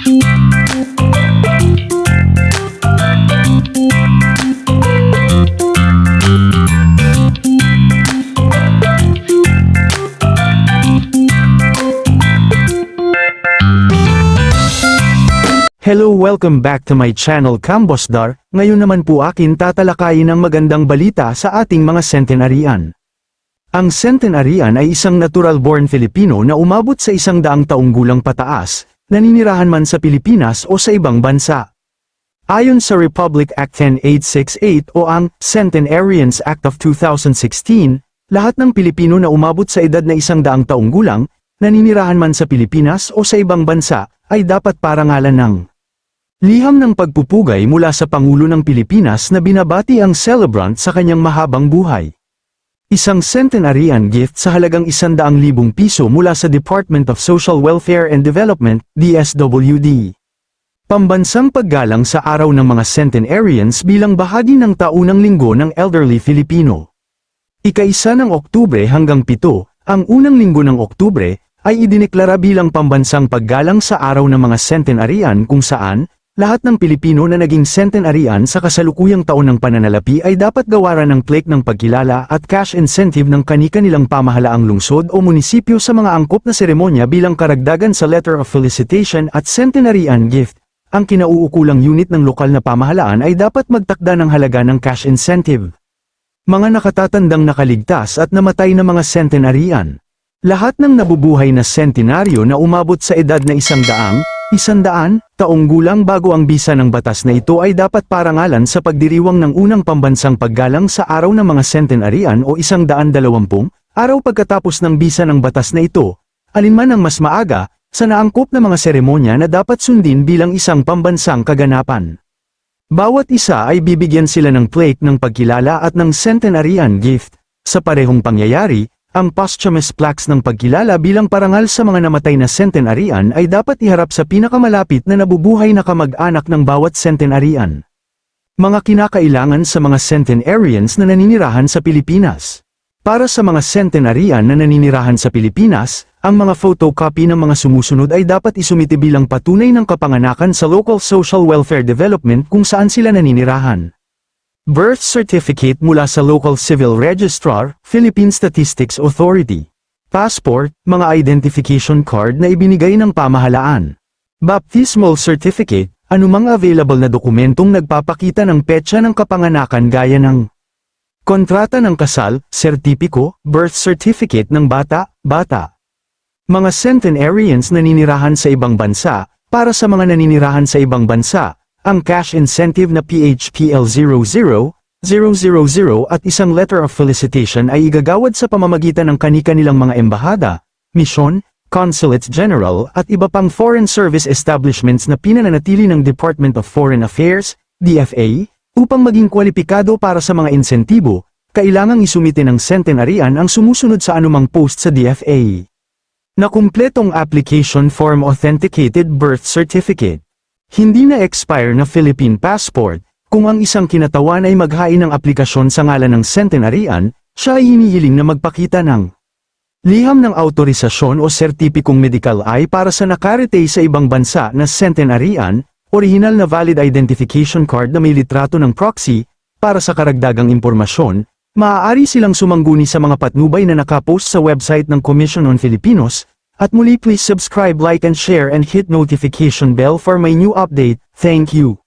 Hello welcome back to my channel Kambosdar, ngayon naman po akin tatalakayin ang magandang balita sa ating mga centenarian. Ang centenarian ay isang natural-born Filipino na umabot sa isang daang taong gulang pataas, naninirahan man sa Pilipinas o sa ibang bansa. Ayon sa Republic Act 10868 o ang Centenarians Act of 2016, lahat ng Pilipino na umabot sa edad na isang daang taong gulang, naninirahan man sa Pilipinas o sa ibang bansa, ay dapat parangalan ng Liham ng pagpupugay mula sa Pangulo ng Pilipinas na binabati ang celebrant sa kanyang mahabang buhay. Isang centenarian gift sa halagang 100,000 piso mula sa Department of Social Welfare and Development, DSWD. Pambansang paggalang sa araw ng mga centenarians bilang bahagi ng taunang linggo ng elderly Filipino. Ikaisa ng Oktubre hanggang 7, ang unang linggo ng Oktubre, ay idineklara bilang pambansang paggalang sa araw ng mga centenarian kung saan, lahat ng Pilipino na naging centenarian sa kasalukuyang taon ng pananalapi ay dapat gawaran ng plaque ng pagkilala at cash incentive ng kani-kanilang pamahalaang lungsod o munisipyo sa mga angkop na seremonya bilang karagdagan sa letter of felicitation at centenarian gift. Ang kinauukulang unit ng lokal na pamahalaan ay dapat magtakda ng halaga ng cash incentive. Mga nakatatandang nakaligtas at namatay na mga centenarian. Lahat ng nabubuhay na sentenaryo na umabot sa edad na isang daang, Isandaan, taong gulang bago ang bisa ng batas na ito ay dapat parangalan sa pagdiriwang ng unang pambansang paggalang sa araw ng mga centenarian o isang daan dalawampung, araw pagkatapos ng bisa ng batas na ito, alinman ang mas maaga, sa naangkop na mga seremonya na dapat sundin bilang isang pambansang kaganapan. Bawat isa ay bibigyan sila ng plaque ng pagkilala at ng centenarian gift. Sa parehong pangyayari, ang posthumous plaques ng pagkilala bilang parangal sa mga namatay na centenarian ay dapat iharap sa pinakamalapit na nabubuhay na kamag-anak ng bawat centenarian. Mga kinakailangan sa mga centenarians na naninirahan sa Pilipinas. Para sa mga centenarian na naninirahan sa Pilipinas, ang mga photocopy ng mga sumusunod ay dapat isumite bilang patunay ng kapanganakan sa local social welfare development kung saan sila naninirahan. Birth Certificate mula sa Local Civil Registrar, Philippine Statistics Authority. Passport, mga identification card na ibinigay ng pamahalaan. Baptismal Certificate, anumang available na dokumentong nagpapakita ng petsa ng kapanganakan gaya ng kontrata ng kasal, sertipiko, birth certificate ng bata, bata. Mga centenarians naninirahan sa ibang bansa, para sa mga naninirahan sa ibang bansa, ang cash incentive na PHPL 00, 000 at isang letter of felicitation ay igagawad sa pamamagitan ng kani-kanilang mga embahada, misyon, consulates general at iba pang foreign service establishments na pinananatili ng Department of Foreign Affairs, DFA, upang maging kwalipikado para sa mga insentibo, kailangang isumite ng centenarian ang sumusunod sa anumang post sa DFA. Na kumpletong application form authenticated birth certificate. Hindi na expire na Philippine passport, kung ang isang kinatawan ay maghain ng aplikasyon sa ngalan ng centenarian, siya ay hinihiling na magpakita ng liham ng autorisasyon o sertipikong medical ay para sa nakarete sa ibang bansa na centenarian, original na valid identification card na may litrato ng proxy, para sa karagdagang impormasyon, maaari silang sumangguni sa mga patnubay na nakapost sa website ng Commission on Filipinos, at muli please subscribe like and share and hit notification bell for my new update, thank you.